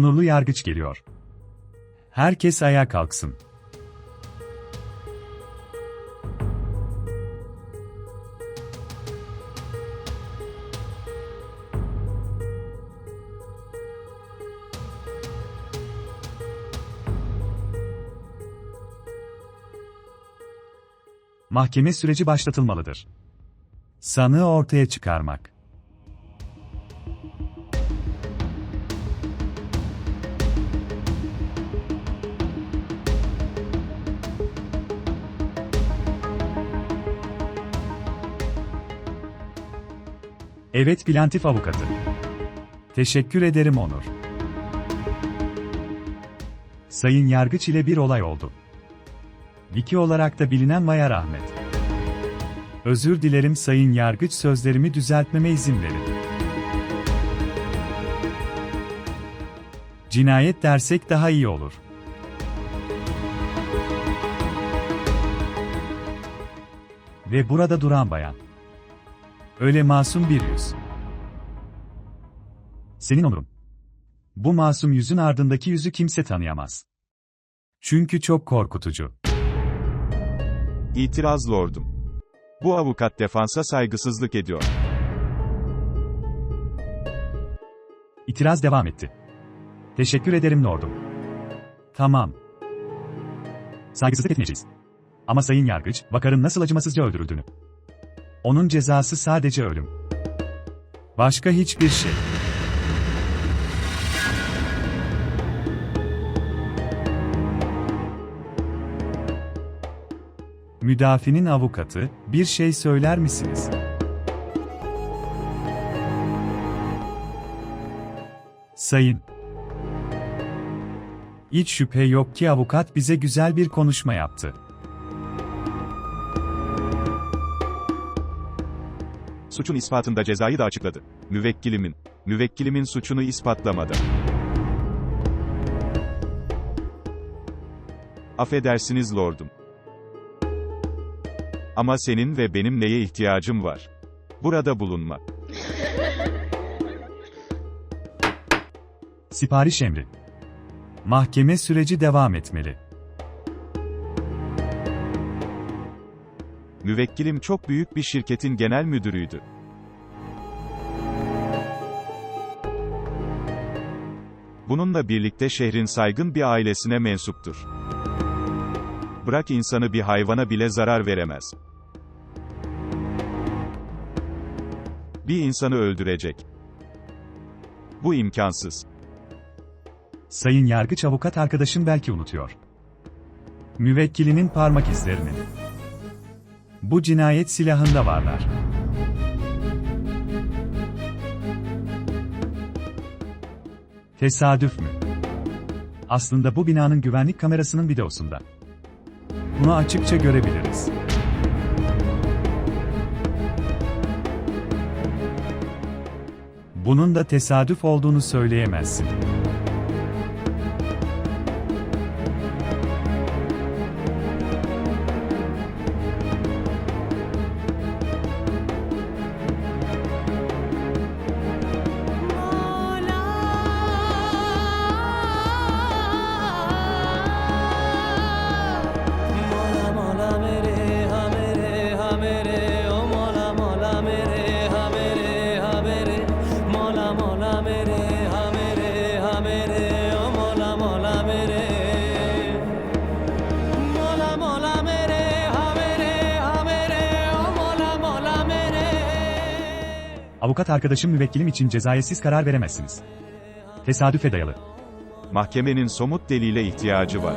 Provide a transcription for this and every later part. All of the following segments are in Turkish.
Onurlu yargıç geliyor. Herkes ayağa kalksın. Mahkeme süreci başlatılmalıdır. Sanığı ortaya çıkarmak. Evet Bilantif Avukatı. Teşekkür ederim Onur. Sayın Yargıç ile bir olay oldu. Viki olarak da bilinen Maya Rahmet. Özür dilerim Sayın Yargıç sözlerimi düzeltmeme izin verin. Cinayet dersek daha iyi olur. Ve burada duran bayan. Öyle masum bir yüz. Senin onurun. Bu masum yüzün ardındaki yüzü kimse tanıyamaz. Çünkü çok korkutucu. İtiraz lordum. Bu avukat defansa saygısızlık ediyor. İtiraz devam etti. Teşekkür ederim lordum. Tamam. Saygısızlık etmeyeceğiz. Ama sayın yargıç, Vakar'ın nasıl acımasızca öldürüldüğünü. Onun cezası sadece ölüm. Başka hiçbir şey. Müdafinin avukatı, bir şey söyler misiniz? Sayın. Hiç şüphe yok ki avukat bize güzel bir konuşma yaptı. Suçun ispatında cezayı da açıkladı. Müvekkilimin, müvekkilimin suçunu ispatlamadı. Affedersiniz lordum. Ama senin ve benim neye ihtiyacım var? Burada bulunma. Sipariş emri. Mahkeme süreci devam etmeli. Müvekkilim çok büyük bir şirketin genel müdürüydü. Bununla birlikte şehrin saygın bir ailesine mensuptur. Bırak insanı bir hayvana bile zarar veremez. Bir insanı öldürecek. Bu imkansız. Sayın yargıç avukat arkadaşım belki unutuyor. Müvekkilinin parmak izlerini. Bu cinayet silahında varlar. Tesadüf mü? Aslında bu binanın güvenlik kamerasının videosunda. Bunu açıkça görebiliriz. Bunun da tesadüf olduğunu söyleyemezsin. Arkadaşım müvekkilim için cezaya siz karar veremezsiniz. Tesadüfe dayalı. Mahkemenin somut delile ihtiyacı var.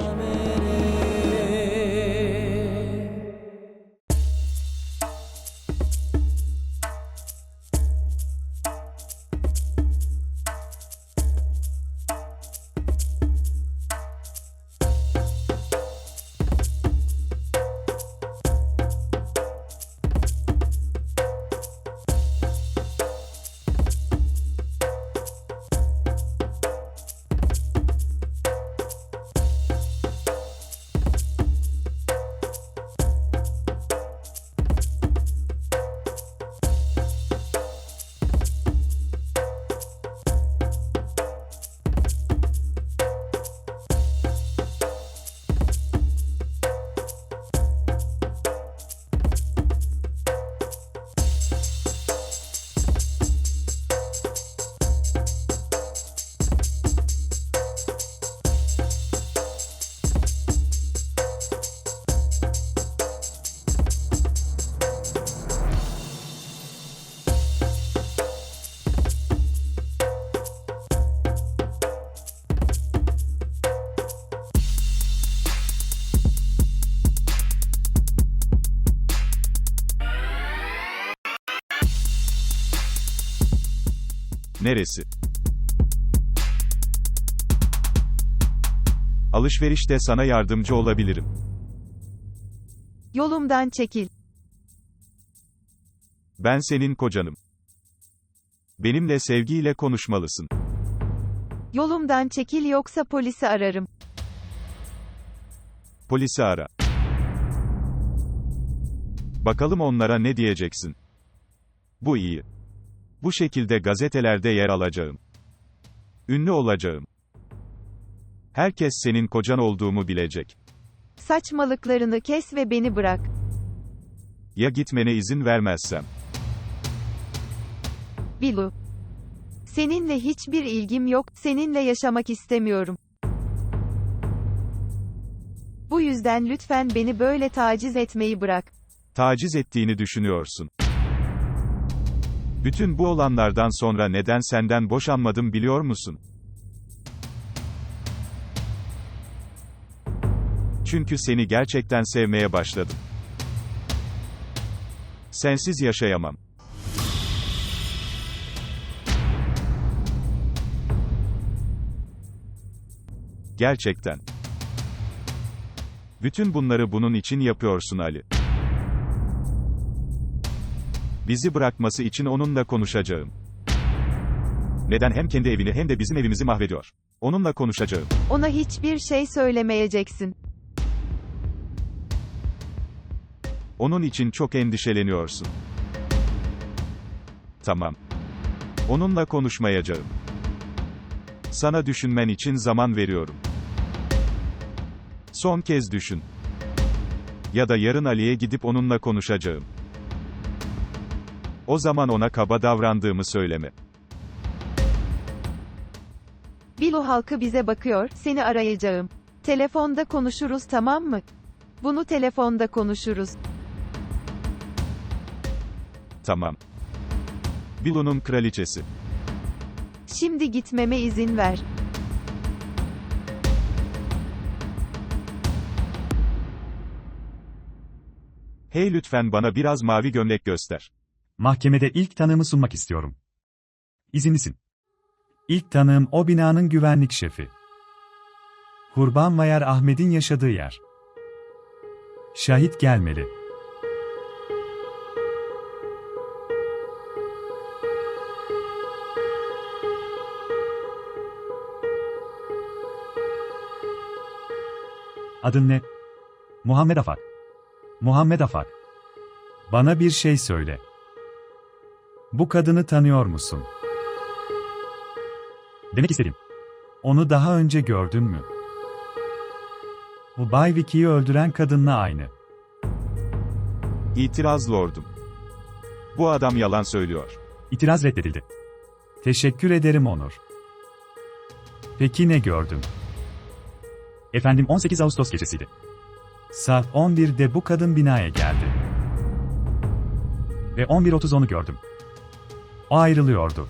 Neresi? Alışverişte sana yardımcı olabilirim. Yolumdan çekil. Ben senin kocanım. Benimle sevgiyle konuşmalısın. Yolumdan çekil yoksa polisi ararım. Polisi ara. Bakalım onlara ne diyeceksin. Bu iyi. Bu şekilde gazetelerde yer alacağım. Ünlü olacağım. Herkes senin kocan olduğumu bilecek. Saçmalıklarını kes ve beni bırak. Ya gitmene izin vermezsem? Bilu. Seninle hiçbir ilgim yok, seninle yaşamak istemiyorum. Bu yüzden lütfen beni böyle taciz etmeyi bırak. Taciz ettiğini düşünüyorsun. Bütün bu olanlardan sonra neden senden boşanmadım biliyor musun? Çünkü seni gerçekten sevmeye başladım. Sensiz yaşayamam. Gerçekten. Bütün bunları bunun için yapıyorsun Ali. Bizi bırakması için onunla konuşacağım. Neden hem kendi evini hem de bizim evimizi mahvediyor? Onunla konuşacağım. Ona hiçbir şey söylemeyeceksin. Onun için çok endişeleniyorsun. Tamam. Onunla konuşmayacağım. Sana düşünmen için zaman veriyorum. Son kez düşün. Ya da yarın Ali'ye gidip onunla konuşacağım. O zaman ona kaba davrandığımı söyleme. Bilu halkı bize bakıyor, seni arayacağım. Telefonda konuşuruz tamam mı? Bunu telefonda konuşuruz. Tamam. Bilu'nun kraliçesi. Şimdi gitmeme izin ver. Hey lütfen bana biraz mavi gömlek göster. Mahkemede ilk tanığımı sunmak istiyorum. İzinlisin. İlk tanığım o binanın güvenlik şefi. Kurban Vayar Ahmet'in yaşadığı yer. Şahit gelmeli. Adın ne? Muhammed Afak. Muhammed Afak. Bana bir şey söyle. Bu kadını tanıyor musun? Demek istedim. Onu daha önce gördün mü? Bu Bay Vicky'yi öldüren kadınla aynı. İtiraz lordum. Bu adam yalan söylüyor. İtiraz reddedildi. Teşekkür ederim Onur. Peki ne gördün? Efendim 18 Ağustos gecesiydi. Saat 11'de bu kadın binaya geldi. Ve 11.30 onu gördüm. O ayrılıyordu.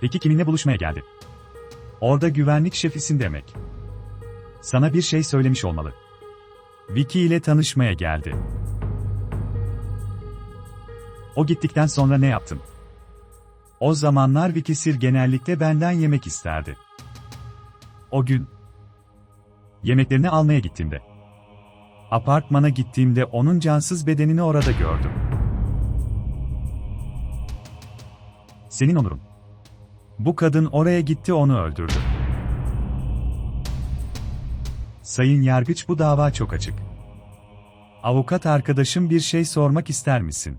Peki kiminle buluşmaya geldi? Orada güvenlik şefisin demek. Sana bir şey söylemiş olmalı. Vicky ile tanışmaya geldi. O gittikten sonra ne yaptın? O zamanlar Vicky Sir genellikle benden yemek isterdi. O gün yemeklerini almaya gittiğimde apartmana gittiğimde onun cansız bedenini orada gördüm. Senin onurun. Bu kadın oraya gitti onu öldürdü. Sayın Yargıç bu dava çok açık. Avukat arkadaşım bir şey sormak ister misin?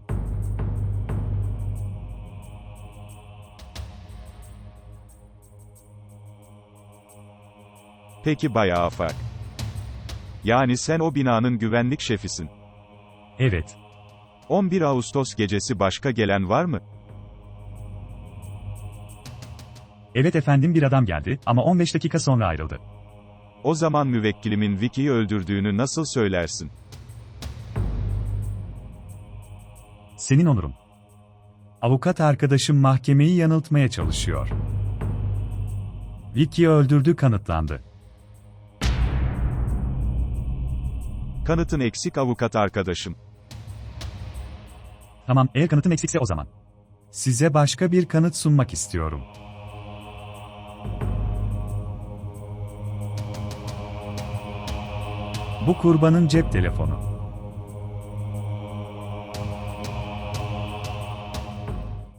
Peki Bay Afak. Yani sen o binanın güvenlik şefisin. Evet. 11 Ağustos gecesi başka gelen var mı? Evet efendim bir adam geldi ama 15 dakika sonra ayrıldı. O zaman müvekkilimin Vicky'yi öldürdüğünü nasıl söylersin? Senin onurun. Avukat arkadaşım mahkemeyi yanıltmaya çalışıyor. Vicky'yi öldürdüğü kanıtlandı. Kanıtın eksik avukat arkadaşım. Tamam, eğer kanıtın eksikse o zaman. Size başka bir kanıt sunmak istiyorum. Bu kurbanın cep telefonu.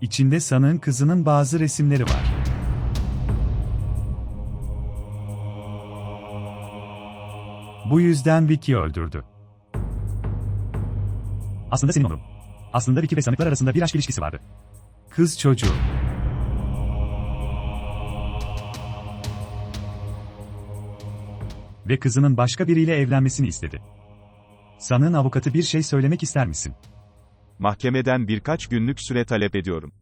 İçinde sanığın kızının bazı resimleri var. Bu yüzden Vicky öldürdü. Aslında senin oğlum. Aslında Vicky ve sanıklar arasında bir aşk ilişkisi vardı. Kız çocuğu. Ve kızının başka biriyle evlenmesini istedi. Sanığın avukatı bir şey söylemek ister misin? Mahkemeden birkaç günlük süre talep ediyorum.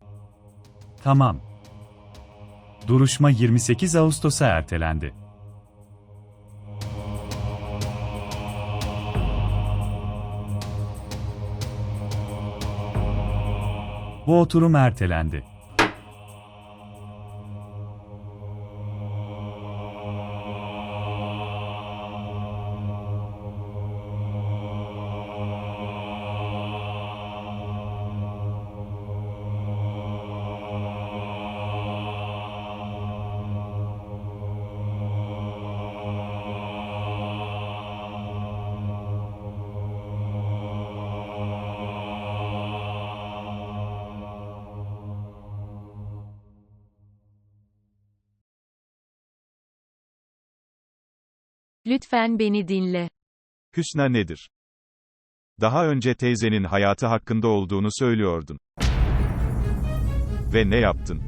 Tamam. Duruşma 28 Ağustos'a ertelendi. Bu oturum ertelendi. Lütfen beni dinle. Hüsna nedir? Daha önce teyzenin hayatı hakkında olduğunu söylüyordun. Ve ne yaptın?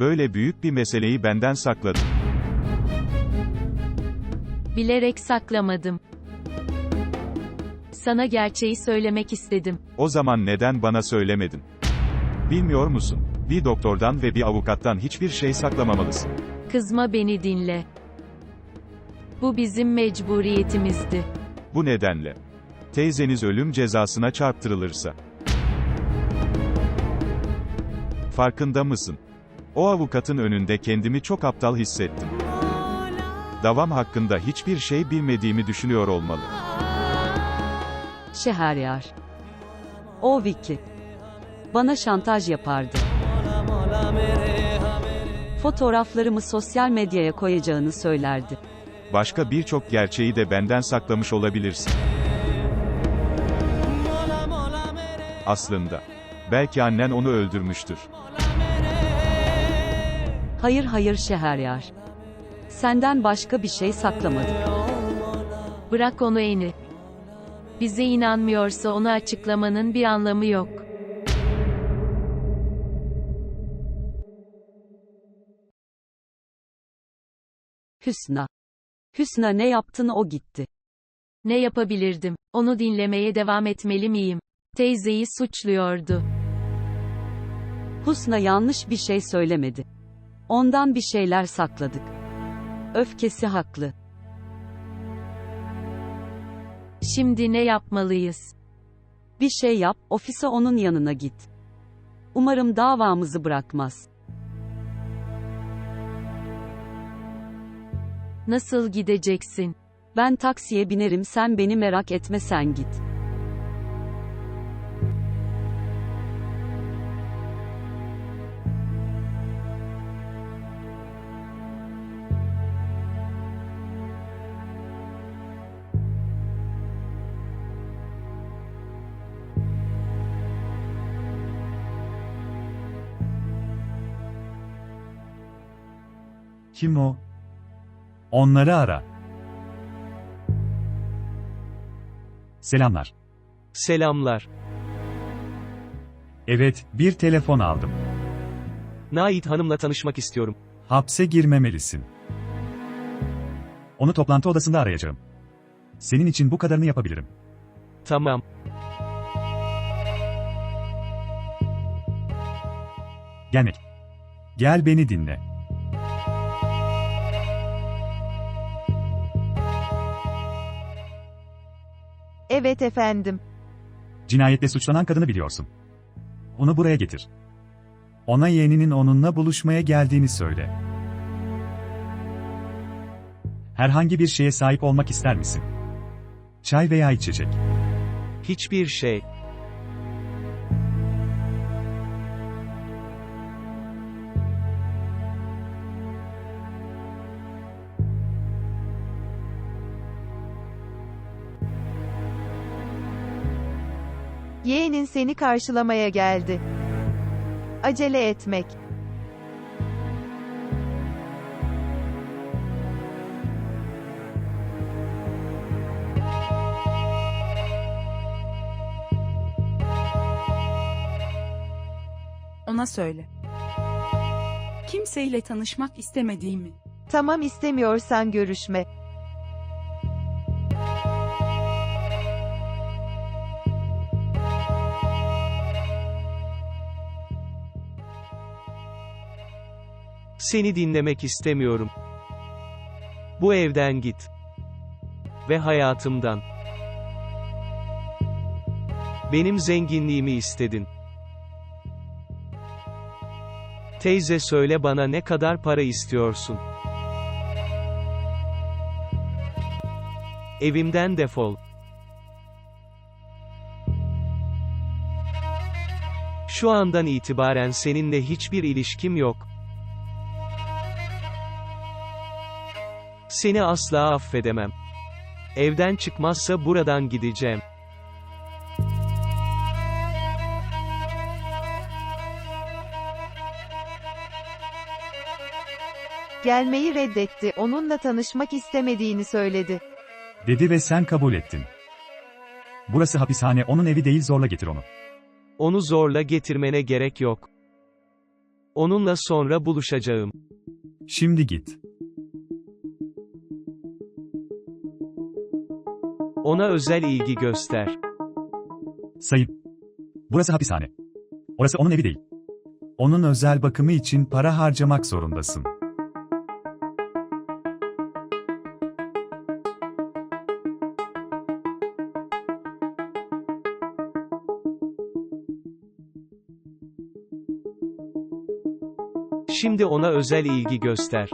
Böyle büyük bir meseleyi benden sakladın. Bilerek saklamadım. Sana gerçeği söylemek istedim. O zaman neden bana söylemedin? Bilmiyor musun? Bir doktordan ve bir avukattan hiçbir şey saklamamalısın. Kızma beni dinle. Bu bizim mecburiyetimizdi. Bu nedenle. Teyzeniz ölüm cezasına çarptırılırsa. Farkında mısın? O avukatın önünde kendimi çok aptal hissettim. Davam hakkında hiçbir şey bilmediğimi düşünüyor olmalı. Şeheryar. O Vicky. Bana şantaj yapardı. Fotoğraflarımı sosyal medyaya koyacağını söylerdi. Başka birçok gerçeği de benden saklamış olabilirsin. Aslında. Belki annen onu öldürmüştür. Hayır hayır Şeheryar. Senden başka bir şey saklamadık. Bırak onu Eni. Bize inanmıyorsa onu açıklamanın bir anlamı yok. Hüsna. Hüsna ne yaptın o gitti. Ne yapabilirdim? Onu dinlemeye devam etmeli miyim? Teyzeyi suçluyordu. Husna yanlış bir şey söylemedi. Ondan bir şeyler sakladık. Öfkesi haklı. Şimdi ne yapmalıyız? Bir şey yap, ofise onun yanına git. Umarım davamızı bırakmaz. Nasıl gideceksin? Ben taksiye binerim sen beni merak etme sen git. Kim o? Onları ara. Selamlar. Selamlar. Evet, bir telefon aldım. Nait Hanım'la tanışmak istiyorum. Hapse girmemelisin. Onu toplantı odasında arayacağım. Senin için bu kadarını yapabilirim. Tamam. Gelmek. Gel beni dinle. Evet efendim. Cinayetle suçlanan kadını biliyorsun. Onu buraya getir. Ona yeğeninin onunla buluşmaya geldiğini söyle. Herhangi bir şeye sahip olmak ister misin? Çay veya içecek. Hiçbir şey. Yeğenin seni karşılamaya geldi. Acele etmek. Ona söyle. Kimseyle tanışmak istemediğimi. Tamam istemiyorsan görüşme. Seni dinlemek istemiyorum. Bu evden git. Ve hayatımdan. Benim zenginliğimi istedin. Teyze söyle bana ne kadar para istiyorsun? Evimden defol. Şu andan itibaren seninle hiçbir ilişkim yok. Seni asla affedemem. Evden çıkmazsa buradan gideceğim. Gelmeyi reddetti. Onunla tanışmak istemediğini söyledi. Dedi ve sen kabul ettin. Burası hapishane onun evi değil zorla getir onu. Onu zorla getirmene gerek yok. Onunla sonra buluşacağım. Şimdi git. Ona özel ilgi göster. Sayın. Burası hapishane. Orası onun evi değil. Onun özel bakımı için para harcamak zorundasın. Şimdi ona özel ilgi göster.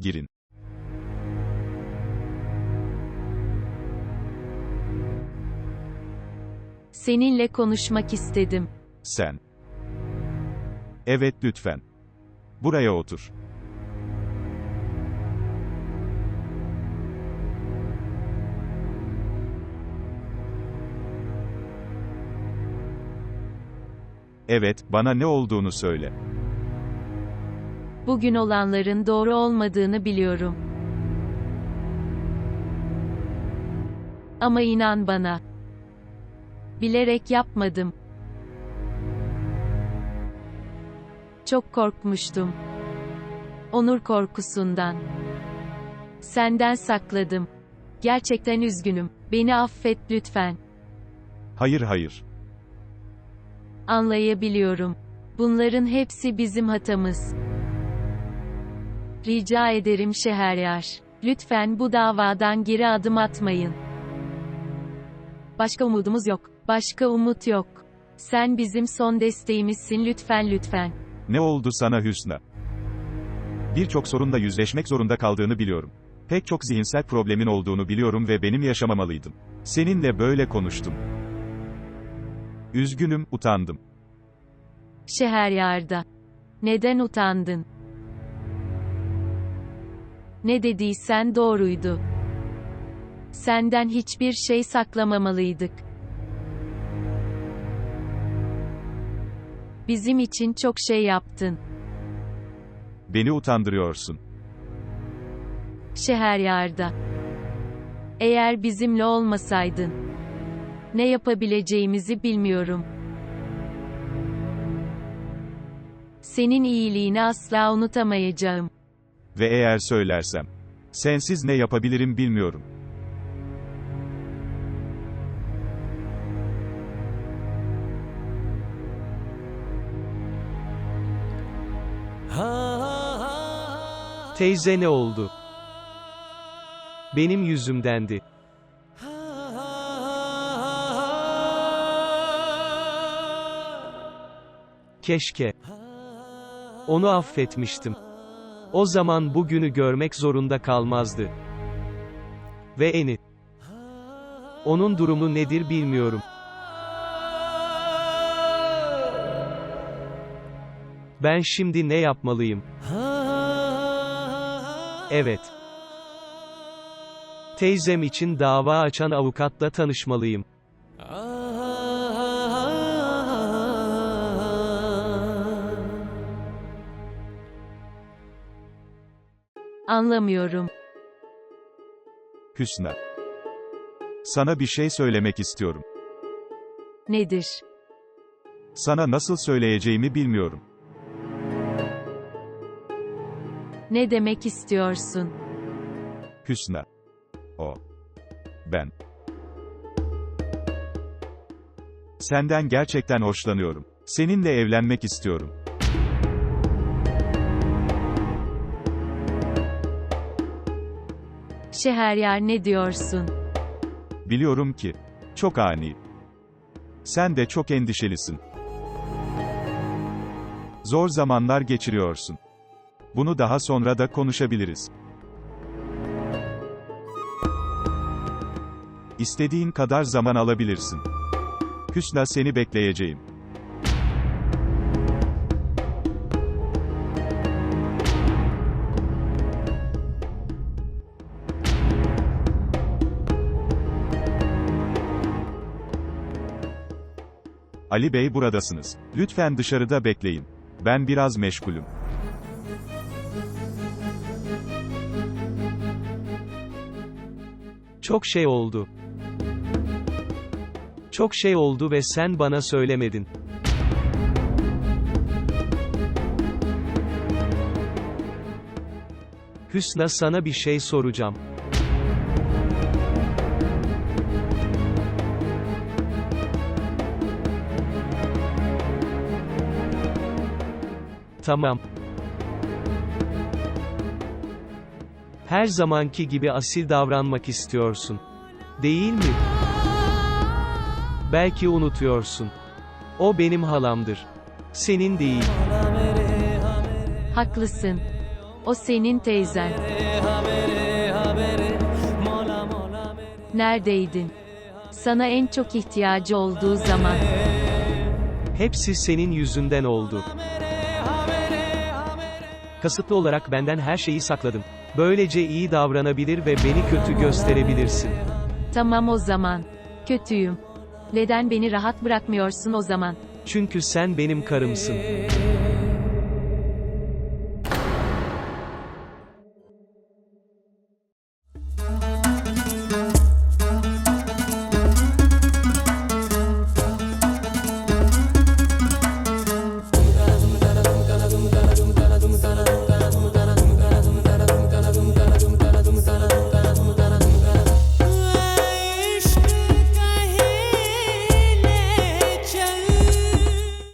Girin. Seninle konuşmak istedim. Sen. Evet lütfen. Buraya otur. Evet, bana ne olduğunu söyle. Bugün olanların doğru olmadığını biliyorum. Ama inan bana. Bilerek yapmadım. Çok korkmuştum. Onur korkusundan. Senden sakladım. Gerçekten üzgünüm. Beni affet lütfen. Hayır hayır. Anlayabiliyorum. Bunların hepsi bizim hatamız. Rica ederim Şeheryar. Lütfen bu davadan geri adım atmayın. Başka umudumuz yok. Başka umut yok. Sen bizim son desteğimizsin lütfen lütfen. Ne oldu sana Hüsna? Birçok sorunla yüzleşmek zorunda kaldığını biliyorum. Pek çok zihinsel problemin olduğunu biliyorum ve benim yaşamamalıydım. Seninle böyle konuştum. Üzgünüm, utandım. Şeheryarda. Neden utandın? Ne dediysen doğruydu. Senden hiçbir şey saklamamalıydık. Bizim için çok şey yaptın. Beni utandırıyorsun. Şeheryarda. Eğer bizimle olmasaydın, ne yapabileceğimizi bilmiyorum. Senin iyiliğini asla unutamayacağım. Ve eğer söylersem, sensiz ne yapabilirim bilmiyorum. Teyze ne oldu? Benim yüzümdendi. Keşke. Onu affetmiştim. O zaman bugünü görmek zorunda kalmazdı. Ve eni. Onun durumu nedir bilmiyorum. Ben şimdi ne yapmalıyım? Evet. Teyzem için dava açan avukatla tanışmalıyım. Anlamıyorum. Hüsna. Sana bir şey söylemek istiyorum. Nedir? Sana nasıl söyleyeceğimi bilmiyorum. Ne demek istiyorsun? Hüsna. O. Ben. Senden gerçekten hoşlanıyorum. Seninle evlenmek istiyorum. Şeheryar ne diyorsun? Biliyorum ki. Çok ani. Sen de çok endişelisin. Zor zamanlar geçiriyorsun. Bunu daha sonra da konuşabiliriz. İstediğin kadar zaman alabilirsin. Hüsna seni bekleyeceğim. Ali Bey buradasınız. Lütfen dışarıda bekleyin. Ben biraz meşgulüm. Çok şey oldu. Çok şey oldu ve sen bana söylemedin. Hüsna sana bir şey soracağım. Tamam. Her zamanki gibi asil davranmak istiyorsun. Değil mi? Belki unutuyorsun. O benim halamdır. Senin değil. Haklısın. O senin teyzen. Neredeydin? Sana en çok ihtiyacı olduğu zaman. Hepsi senin yüzünden oldu. Kasıtlı olarak benden her şeyi sakladın. Böylece iyi davranabilir ve beni kötü gösterebilirsin. Tamam o zaman. Kötüyüm. Neden beni rahat bırakmıyorsun o zaman? Çünkü sen benim karımsın.